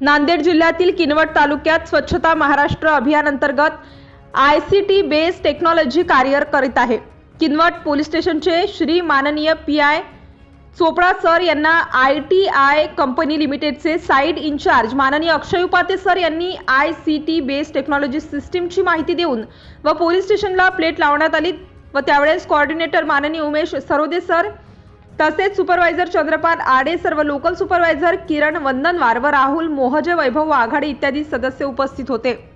नांदेड जिल्ह्यातील किनवट तालुक्यात स्वच्छता महाराष्ट्र अभियान अंतर्गत I C T base technology कार्य करीत आहे. किनवट पोलीस स्टेशनचे श्री माननीय पी आय चोपडा सर यांना आय टी आय कंपनी लिमिटेडचे साईड इन्चार्ज माननीय अक्षय उपाते सर यांनी I C T base technology सिस्टीमची माहिती देऊन व पोलीस स्टेशनला प्लेट लावण्यात आली व त्यावेळेस कोऑर्डिनेटर माननीय उमेश सरोदे सर तसेच सुपरवायझर चंद्रपाल आडे सर्व लोकल सुपरवायझर किरण वंदनवार व राहुल मोहजे वैभव आघाडी इत्यादी सदस्य उपस्थित होते.